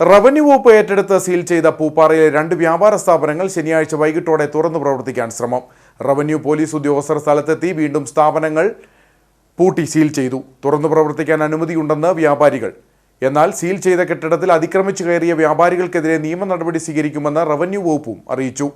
Revenue വകുപ്പ് ഏറ്റെടുത്ത് seal ചെയ്ത പൂപ്പാറയിലെ രണ്ട് വ്യാപാര സ്ഥാപനങ്ങൾ ശനിയാഴ്ച വൈകിട്ടോടെ തുറന്നു പ്രവർത്തിക്കാൻ ശ്രമം. റവന്യൂ പോലീസ് ഉദ്യോഗസ്ഥർ സ്ഥലത്തെത്തി വീണ്ടും സ്ഥാപനങ്ങൾ പൂട്ടി സീൽ ചെയ്തു. തുറന്നു പ്രവർത്തിക്കാൻ അനുമതിയുണ്ടെന്ന് വ്യാപാരികൾ. എന്നാൽ സീൽ ചെയ്ത കെട്ടിടത്തിൽ അതിക്രമിച്ചു കയറിയ വ്യാപാരികൾക്കെതിരെ നിയമ നടപടി സ്വീകരിക്കുമെന്ന് റവന്യൂ വകുപ്പും അറിയിച്ചു.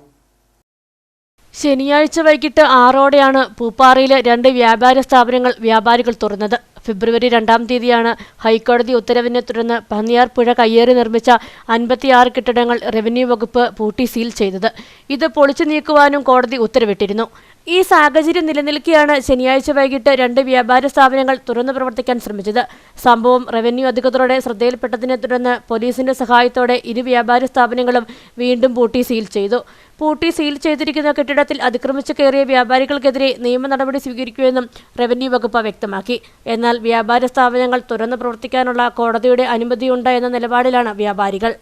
ശനിയാഴ്ച വൈകിട്ട് ആറോടെയാണ് പൂപ്പാറയിലെ രണ്ട് വ്യാപാര സ്ഥാപനങ്ങൾ വ്യാപാരികൾ തുറന്നത്. ഫെബ്രുവരി രണ്ടാം തീയതിയാണ് ഹൈക്കോടതി ഉത്തരവിനെ തുടർന്ന് പന്നിയാർ പുഴ കയ്യേറി നിർമ്മിച്ച അൻപത്തിയാറ് കെട്ടിടങ്ങൾ റവന്യൂ വകുപ്പ് പൂട്ടി സീൽ ചെയ്തത്. ഇത് പൊളിച്ചു നീക്കുവാനും കോടതി ഉത്തരവിട്ടിരുന്നു. ഈ സാഹചര്യം നിലനിൽക്കെയാണ് ശനിയാഴ്ച വൈകിട്ട് രണ്ട് വ്യാപാര സ്ഥാപനങ്ങൾ തുറന്നു പ്രവർത്തിക്കാൻ ശ്രമിച്ചത്. സംഭവം റവന്യൂ അധികൃതരുടെ ശ്രദ്ധയിൽപ്പെട്ടതിനെ തുടർന്ന് പോലീസിന്റെ സഹായത്തോടെ ഇരു വ്യാപാര സ്ഥാപനങ്ങളും വീണ്ടും പൂട്ടി സീൽ ചെയ്തു. പൂട്ടി സീൽ ചെയ്തിരിക്കുന്ന കെട്ടിടത്തിൽ അതിക്രമിച്ച് കയറിയ വ്യാപാരികൾക്കെതിരെ നിയമ നടപടി സ്വീകരിക്കുമെന്നും റവന്യൂ വകുപ്പ് വ്യക്തമാക്കി. എന്നാൽ വ്യാപാര സ്ഥാപനങ്ങൾ തുറന്നു പ്രവർത്തിക്കാനുള്ള കോടതിയുടെ അനുമതിയുണ്ട് എന്ന നിലപാടിലാണ് വ്യാപാരികൾ.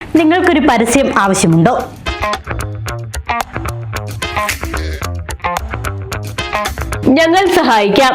നിങ്ങൾക്കൊരു പരസ്യം ആവശ്യമുണ്ടോ? ഞങ്ങൾ സഹായിക്കാം.